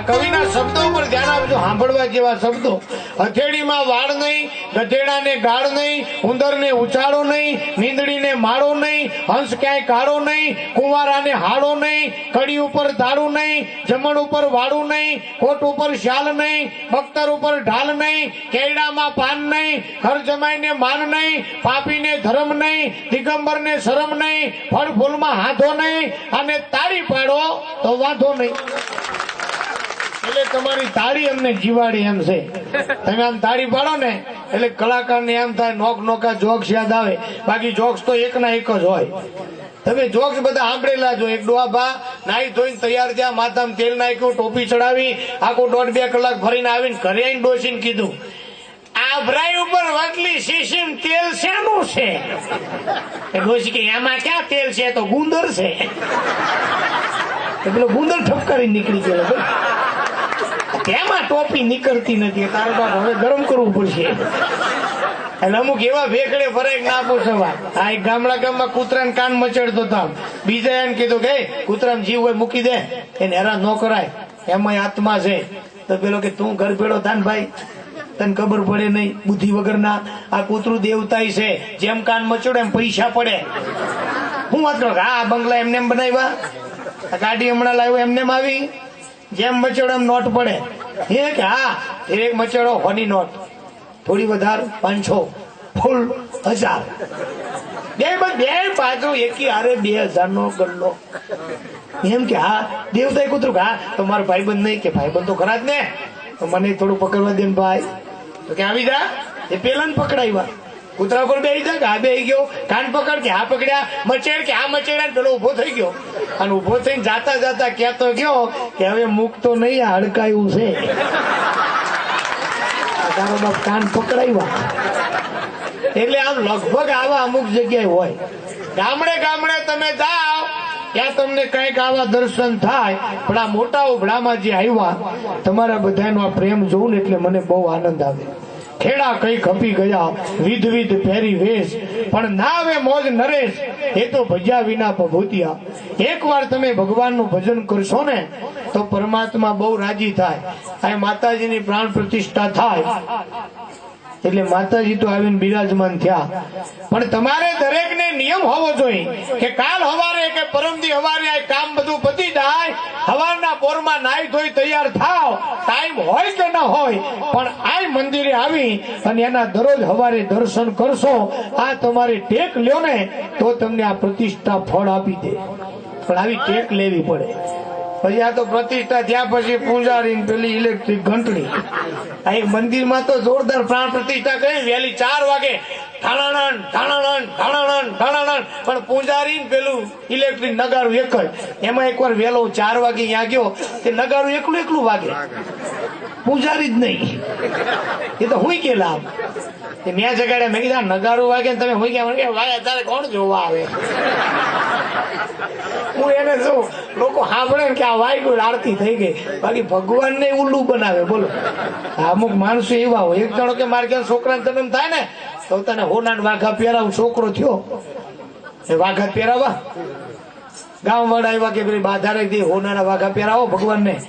આ કવિના શબ્દો પર ધ્યાન આપજો, સાંભળવા જેવા શબ્દો. હથેળીમાં વાળ નહીં, ગધેડાને ગાળ નહીં, ઉંદરને ઉછાળો નહીં, નીંદડીને માળો નહીં, હંસ ક્યાંય કાળો નહીં, કુંવારાને હાળો નહીં, કડી ઉપર ધાડું નહીં, જમણ ઉપર વાળું નહીં, કોટ ઉપર શાલ નહીં, બખ્તર ઉપર ઢાલ નહીં કેડામાં પાન નહીં, ઘર જમાઈને માન નહીં, પાપીને ધર્મ નહીં, દિગંબરને શરમ નહીં, ફળ ફૂલમાં હાથો નહીં, અને તાળી પાડો તો વાંધો નહીં. એટલે તમારી તાળી અમને જીવાડી એમ છે. તમે આમ તાળી પાડો ને, એટલે કલાકારને એમ થાય, નોક નોકા જોક્સ યાદ આવે. બાકી જોક્સ તો એક ના એક જ હોય. તમે જોક્સ બધા આંબળેલા જો એક ડોહા નાઈ ધોઈને તૈયાર થયા, માથામાં તેલ નાખ્યું, ટોપી ચડાવી, આખું દોઢ બે કલાક ફરીને આવીને ઘરે આવીને ડોસીને કીધું, આ ભરાઈ ઉપર વાટલી શીશીમ તેલ શેનું છે? એમાં ક્યાં તેલ છે? તો ગુંદર છે. પેલો ગુંદર ઠપકારી નીકળી ગયો. તેમાં ટોપી નીકળતી નથી. તારે બાપ હવે ગરમ કરવું પડશે. એટલે અમુક એવા વેકડે ફરે કે ના પૂછવા આ એક ગામડા ગામમાં કૂતરાને કાન મચડતો હતો બીજા એને કીધું કે કૂતરાને જીવ હોય મૂકી દે. એને હેરાન ન કરાય. એમાં આત્મા છે. તો પેલો કે, તું ઘર ભેડો થાન ભાઈ. તને ખબર પડે નહીં. બુદ્ધિ વગરના આ કૂતરું દેવતાય છે. જેમ કાન મચડે એમ પૈસા પડે. હું વાત કરું આ બંગલા એમને એમ બનાવ્યા. આ ગાડી હમણાં લાવ્યો, એમને આવી. જેમ મચડો એમ નોટ પડે. એ કે હા, એક મચડો હોની નોટ થોડી વધારે, પાંચસો. ફૂલ હજાર. બે બ- પાછો એકી હારે બે હજાર નો ગલ્લો. એમ કે, હા દેવતા કૂતરું હા, તો મારો ભાઈબંધ નહીં, કે ભાઈબંધ તો ખરા જ ને. તો મને થોડું પકડવા દે ભાઈ. તો કે, આવી જા. એ પેલા ને પકડાવ્યા કૂતરા પર બેસી જા કે આ બેસી ગયો, કાન પકડ કે આ પકડ્યા, મચેડ કે આ મચેડ્યા પેલો ઊભો થઈ ગયો. અને ઊભો થઈને જાતા જાતા કહેતો ગયો કે હવે મૂકતો નહીં, આ હડકાયું છે. તારો બાપ કાન પકડાવ્યા. એટલે આમ લગભગ આવા અમુક જગ્યાએ હોય. ગામડે ગામડે તમે જાઓ, ત્યાં તમને કંઈક આવા દર્શન થાય. પણ આ મોટા ઉભડામાં જે આવ્યા, તમારા બધાનો આ પ્રેમ જોઉં ને એટલે મને બહુ આનંદ આવે. ખેડા કઈ ખપી ગયા, વિધ વિધ પહેરી વેશ. પણ ના આવે મોજ નરેશ, એ તો ભજ્યા વિના ભભૂતિયા. એકવાર તમે ભગવાનનું ભજન કરશો ને, તો પરમાત્મા બહુ રાજી થાય. અને માતાજીની પ્રાણ પ્રતિષ્ઠા થાય. એટલે માતાજી તો આવીને બિરાજમાન થયા. પણ તમારે દરેકને નિયમ હોવો જોઈએ કે કાલ હવારે કે પરમદી હવારે આ કામ બધું પતી જાય, હવારના પોરમાં નાઈ ધોઈ તૈયાર થાવ, ટાઈમ હોય કે ન હોય, પણ આ મંદિરે આવી અને એના દરરોજ હવારે દર્શન કરશો, આ તમારે ટેક લ્યો ને તો તમને આ પ્રતિષ્ઠા ફળ આપી દે. પણ આવી ટેક લેવી પડે. પછી આ તો પ્રતિષ્ઠા થયા પછી પૂજારી પેલી ઇલેક્ટ્રિક ઘંટડી. એક મંદિરમાં તો જોરદાર પ્રાણ પ્રતિષ્ઠા કરી વહેલી ચાર વાગે ઠાણાણન ઠાણાણન ઠાણાણન ઠાણાણન પણ પૂજારી પેલું ઇલેક્ટ્રિક નગારું એક જ. એમાં એકવાર વહેલો ચાર વાગે ત્યાં ગયો. તે નગારું એકલું એકલું વાગે. પૂજારી જ નહીં. એ તો હું કે લાભ મેં જગાડ્યા મેં કીધા નગારું વાગે તમે તમે હું કે, વાગે, તારે કોણ જોવા આવે? હું એને શું, લોકો સાંભળે કે આ વાયગુલ આરતી થઈ ગઈ. બાકી ભગવાન ને ઉલ્લુ બનાવે, બોલો. અમુક માણસો એવા હોય. એક જણો કે, મારે ક્યાં છોકરાને તમે થાય ને તો તને હોના વાઘા પહેરાવું, છોકરો થયો. એ વાઘા પહેરાવા? ગામ વાળા એવા કે પેલી બાધા રાખી હોનાના વાઘા પહેરાવો ભગવાન ને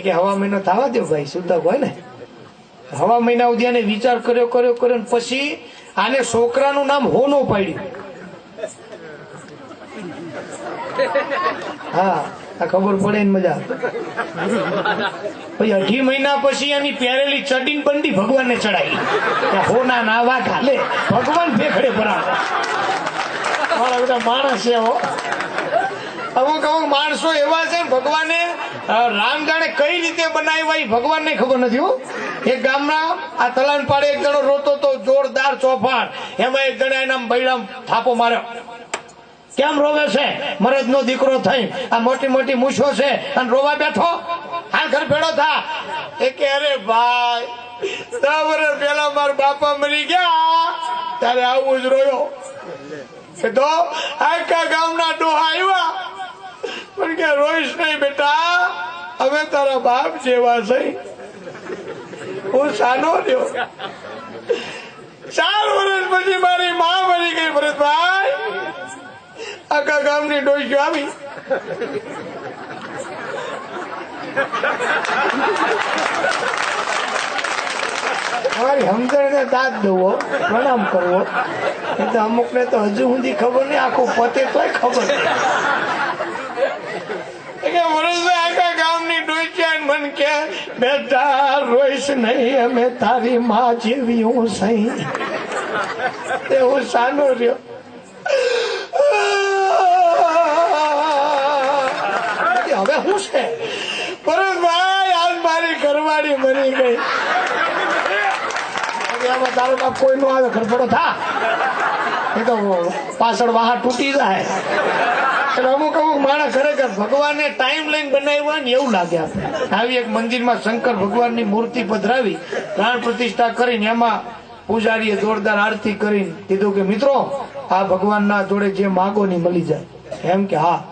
કે, હવા મહિનો થવા દો ભાઈ શુદ્ધ હોય ને. હવા મહિના સુધી આને વિચાર કર્યો કર્યો કર્યો ને પછી આને છોકરાનું નામ હોનો પાડ્યું. હા, આ ખબર પડે ને મજા. પછી અઢી મહિના પછી એની પહેરેલી ચડીને બંડી ભગવાનને ચડાવી. હો હોના ના વાત હાલે ભગવાન ભેખડે ભરાવે મારા બધા માણસ હો. અમુક અમુક માણસો એવા છે ને ભગવાને રામ જાણે કઈ રીતે બનાવ્યા એ ભગવાનને ખબર નથી હો. એક ગામના આ તલાન પાડે એક જણો રોતો તો જોરદાર ચોફાણ. એમાં એક જણા એના બૈરામ થાપો માર્યો. કેમ રોવે છે? મરદ નો દીકરો થઈ આ મોટી મોટી મૂછો છે. અને રોવા બેઠો? હા, ઘર ભેડો થા. એ કે, અરે ભાઈ દસ વર્ષ પેલા મારા બાપા મરી ગયા. ત્યારે આવું જ રોયો. તો આખા ગામના ડોહા આવ્યા. પણ કે, રોઈશ નહીં બેટા. હવે તારા બાપ જેવા છે. હું સાનો રહ્યો. ચાર વર્ષ પછી મારી મા મરી ગઈ, ભરતભાઈ. આખા ગામની ડોઈઓ આવી. તમારી સમજણને દાંત દેવો, પ્રણામ કરવો. એ તો અમુકને તો હજુ સુધી ખબર નહીં, આખું પતે તોય ખબર વરસભાઈ આખા ગામની કે બેટા રોઈશ નહીં, અમે તારી માં જેવી હું સહી. એવું સાનો રહ્યો. હવે શું છે? ભરતભાઈ આજ મારી ઘરવાળી મરી ગઈ. તારો બાપ કોઈ નો આવે ખરફડો થા? એ તો પાછળ વાહ તૂટી જાય. અમુક અમુક માણસ ખરેખર ભગવાનને ટાઈમ લઈને બનાવ્યા ને એવું લાગે આપણે આવી એક મંદિરમાં શંકર ભગવાનની મૂર્તિ પધરાવી, પ્રાણ પ્રતિષ્ઠા કરીને એમાં પૂજારીએ જોરદાર આરતી કરીને કીધું કે, મિત્રો, આ ભગવાનના જોડે જે માગો ની મળી જાય. એમ કે, હા.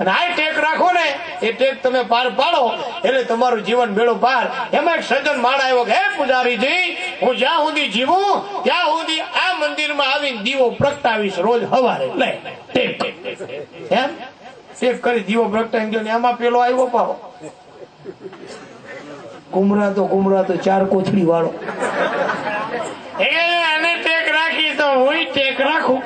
અને આ ટેક રાખો ને, એ ટેક તમે પાર પાડો, એટલે તમારું જીવન બેડો પાર. એમાં એક સજ્જન માણ આવ્યો કે, હે પૂજારીજી, હું જ્યાં સુધી જીવું, ત્યાં સુધી આ મંદિરમાં આવીને દીવો પ્રગટાવીશ રોજ હવારે. લે. ટેક એમ? સેફ કરી દીવો પ્રગટાઈ ગયો ને એમાં પેલો આવ્યો પાવો. કુમરા તો કુમરા તો ચાર કોથળી વાળો. એને ટેક રાખી તો હું ટેક રાખું.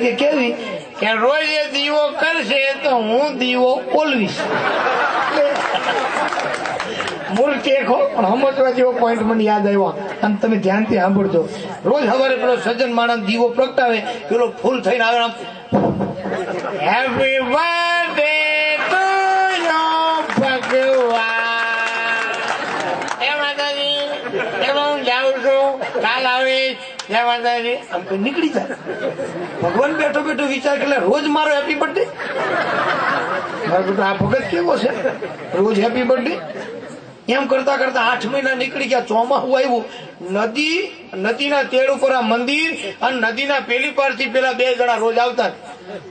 કે કેવી? કે રોજ એ દીવો કરશે તો હું દીવો ઓલવીશ. મૂળ ટેક હો, પણ સમજવા જેવો પોઈન્ટ મને યાદ આવ્યો. અને તમે ધ્યાનથી સાંભળજો. રોજ સવારે પેલો સજ્જન માણસ દીવો પ્રગટાવે, પેલો ફૂલ થઈને આવે આમ હેપી બર્થડે ટુ યો ભગવાન. હે માતાજી. એમાં હું કાલ આવીશ. જય માતાજી. નીકળી જાય. ભગવાન બેઠો બેઠો વિચાર કરે, રોજ મારો હેપી બર્થડે આ ભગત કેવો છે? રોજ હેપી બર્થડે એમ કરતા કરતા આઠ મહિના નીકળી ગયા ચોમાસું આવ્યું. નદી, નદીના તેડ ઉપર આ મંદિર અને નદીના પેલી પારથી પેલા બે જણા રોજ આવતા.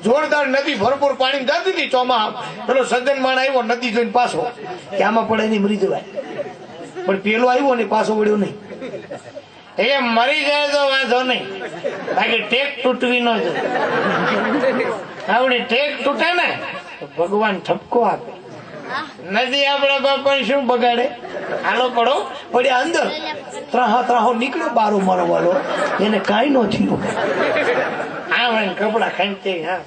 જોરદાર નદી ભરપૂર પાણી જતી હતી ચોમા પેલો સજ્જન માણ આવ્યો, નદી જોઈને પાછો. કે આમાં પડે નહીં મરી જવાય. પણ પેલો આવ્યો ને પાછો વળ્યો નહીં. એ મરી જાય તો વાંધો નહીં. બાકી ટેક તૂટવી ન જાય આપણે ટેક તૂટે ને ભગવાન ઠપકો આપે. નદી આપણા બાપા શું બગાડે? આનો પડો. પડ્યા અંદર. ત્રાહા, ત્રાહો નીકળ્યો બારો મારો વાલો એને કાંઈ નો થયું. ભાઈ કપડા ખેંચે હા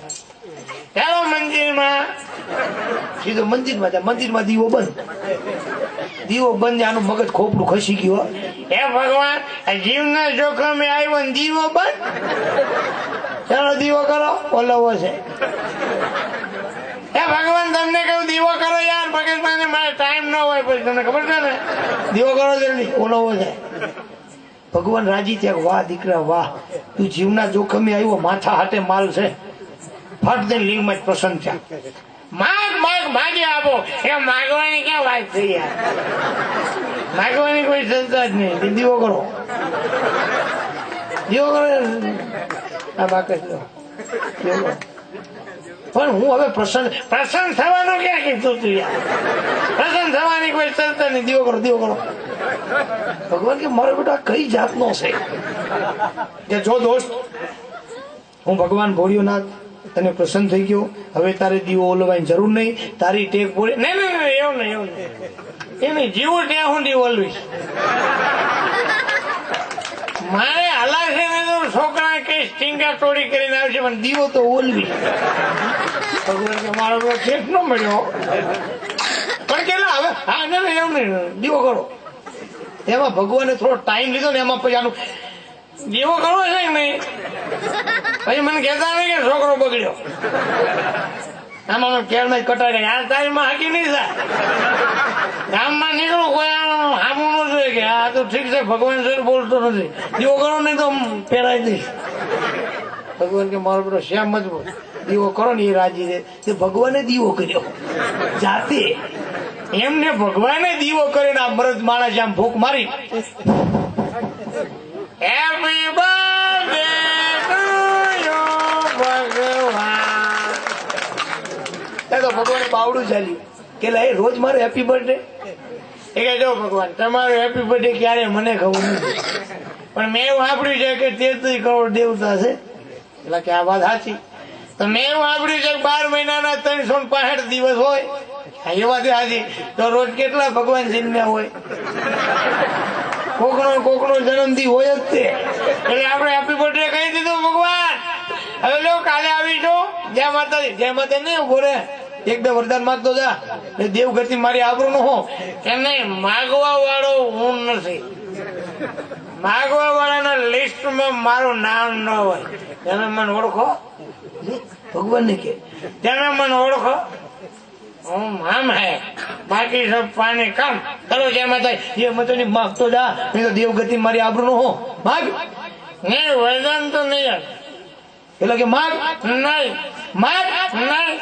ચાલો મંદિરમાં. સીધો મંદિરમાં જાય મંદિરમાં દીવો બંધ. દીવો બંધ, આનું મગજ ખોપડું ખસી ગયું, હો. ભગવાન ના જીવના જોખમે આવ્યો ને દીવો બંધ. ચાલો દીવો કરો. ઓલવો છે. હે, ભગવાન, તમને કહ્યું દીવો કરો યાર, ભગવાન મારે ટાઈમ ન હોય પછી, તમને ખબર છે ને? દીવો કરો જલ્દી ઓલવો છે. ભગવાન રાજી થયા, વાહ, દીકરા, વાહ, તું જીવના જોખમે આવ્યો, માથા હાથે માલ છે. ફટ દે, લિંગમાં જ પ્રસન્ન થયા. માગ માગ, માગી આપો. એ માગવાની ક્યાં વાત થઈ યાર? માગવાની કોઈ સંતા જ નહીં. દીવો કરો. દીવો કરો. આ બાકસ લો દીવો કરો. પણ હું હવે પ્રસન્ન પ્રસન્ન થવાનું ક્યાં કીધું તું પ્રસન્ન થવાની કોઈ સંસ્થા નહીં. દીવો કરો દીવો કરો. ભગવાન કે મારો બેટા કઈ જાતનો છે? કે જો દોસ્ત હું ભગવાન ભોળિયોનાથ તને પ્રસન્ન થઈ ગયો. હવે તારે દીવો ઓલવાની જરૂર નહીં. તારી ટેક પૂરી નહીં નહીં નહીં, એવું નહીં એવું નહીં. એ નહીં જીવું ત્યાં હું દીવો ઓલવીશ. મારે હલાશે છોકરા કઈ સ્ટીંગા તોડી કરીને આવશે પણ દીવો તો ઓલવી. ભગવાન મારો પેલો ટેક ન મળ્યો. પણ કેટલા હવે હા ના ના, નહીં દીવો કરો. એમાં ભગવાને થોડો ટાઈમ લીધો ને એમાં પછી આનું દીવો કરવો છે નહીં? પછી મને કહેતા નહીં કે છોકરો બગડ્યો. આમાં કેરમાં જ ગયા આ ટાઈમમાં હાકી નહીં થાય. ગામમાં નીકળું કોઈ હામું ન જોઈએ કે આ તો ઠીક છે ભગવાન સર બોલતો નથી. દીવો કરો નહીં તો પહેરાય દઈશ. ભગવાન કે મારો બેટો શ્યામ મજબૂત. દીવો કરો ને એ રાજી છે. તે ભગવાને દીવો કર્યો. જાતે. એમને ભગવાને દીવો કરીને આ મરદ માણસ આમ ભૂખ મારી. હેપી બર્થડે ભગવાન તો ભગવાને બાવડું ચાલ્યું. કે લા, રોજ મારે હેપી બર્થડે એ કે જો ભગવાન તમારું હેપી બર્થડે ક્યારે મને ખબર નથી. પણ મેં એવું સાંભળ્યું છે કે તેત્રીસ કરોડ દેવતા છે. એટલે કે આ વાત સાચી. તો મેં વાપર્યું છે બાર મહિનાના ત્રણસો પાસઠ દિવસ હોય. એ વાત હાજી તો રોજ કેટલા ભગવાન જન્મ્યા હોય? કોકનો કોકનો જન્મથી હોય જ તે. એટલે આપણે હેપી બર્થડે કહી દીધું ભગવાન. હવે લો, કાલે આવીશું જય માતાજી. જય માતા નહીં ઊભો રે એક બે વરદાન માગતો જા. એ દેવગતિ મારી આબરૂ નો હો. એમ નહીં માગવા વાળો હું નથી. માગવા વાળાના લિસ્ટમાં મારું નામ ન હોય. તમે મને ઓળખો. ભગવાન ને કે તેના મને ઓળખો. હું મામ હે. બાકી સબ પાણી કામ. ચલો જય માતા એ માતા ની માગતો જા. નહીં તો દેવગતિ મારી આબરૂ નો હો. માગ નહીં વરદાન તો નહીં એટલે કે માગ. નહીં. માગ. નહીં.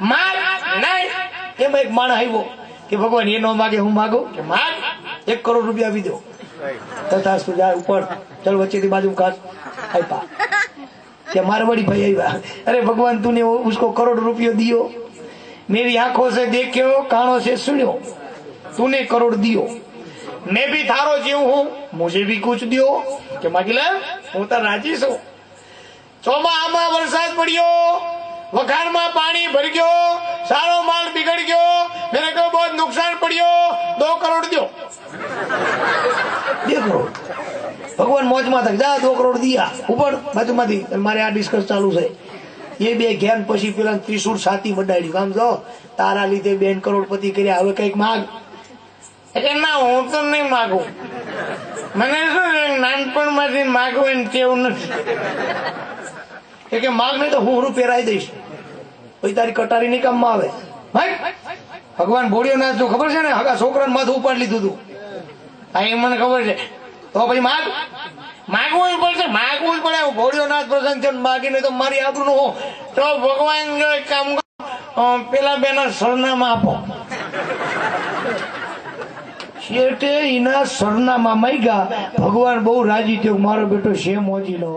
માગ. નહીં. એમાં એક માણસ આવ્યો કે ભગવાન એ નો માગે હું માગો. કે માગ. એક કરોડ રૂપિયા આપી દો. તથા સુજા ઉપર ચલ વચ્ચેથી બાજુ કાઢ આપ્યા. ત્યાં મારવાડી ભાઈ આવ્યા. અરે, ભગવાન તું ને કરોડ રૂપિયો દિયો. મેરી આંખો છે દેખ્યો, કાણો છે સુણ્યો. તુને કરોડ દિયો. મેં ભી થારો જેવું હું, મુજે ભી કુછ દિયો. કે માગીલા હું તાર રાજી છું. આમાં વરસાદ પડ્યો વખાણમાં પાણી ભરી ગયો, સારો માલ બિગડ ગયો. મેં કહ્યું બહુ નુકસાન પડ્યો. દો કરોડ દો દેખો ભગવાન મોજમાં થાય. જા દો કરોડ દિયા ઉપર બાજુમાંથી. મારે આ ડિસ્કસ ચાલુ છે. એ બે ઘેન પછી પેલા ત્રિશુર છાતી વડાડ્યું કામ જો તારા લીધે બેન કરોડપતિ કર્યા. હવે કંઈક માગ. એટલે ના હું તો નહીં માગું. મને શું નાનપણમાંથી માગવું એને કેવું નથી. કે માગ નહીં તો હું હું પહેરાઈ દઈશ. પછી તારી કટારી નહીં કામમાં આવે. ભાઈ ભગવાન ભોળિયો નાથ તું ખબર છે ને? હા છોકરાને માથું ઉપાડી લીધું તું. હા એ મને ખબર છે. તો ભાઈ માગ. માગવું જ પડશે, માગવું જ પડે. હું ભોળિયો નાથ પ્રસન્ન છે માગીને તો મારી આબરૂ નું તો ભગવાન કામ પેલા બેના સરનામા આપો. શેઠે એના સરનામા માંગ્યા. ભગવાન બહુ રાજી થયો. મારો બેટો છે મોજીલો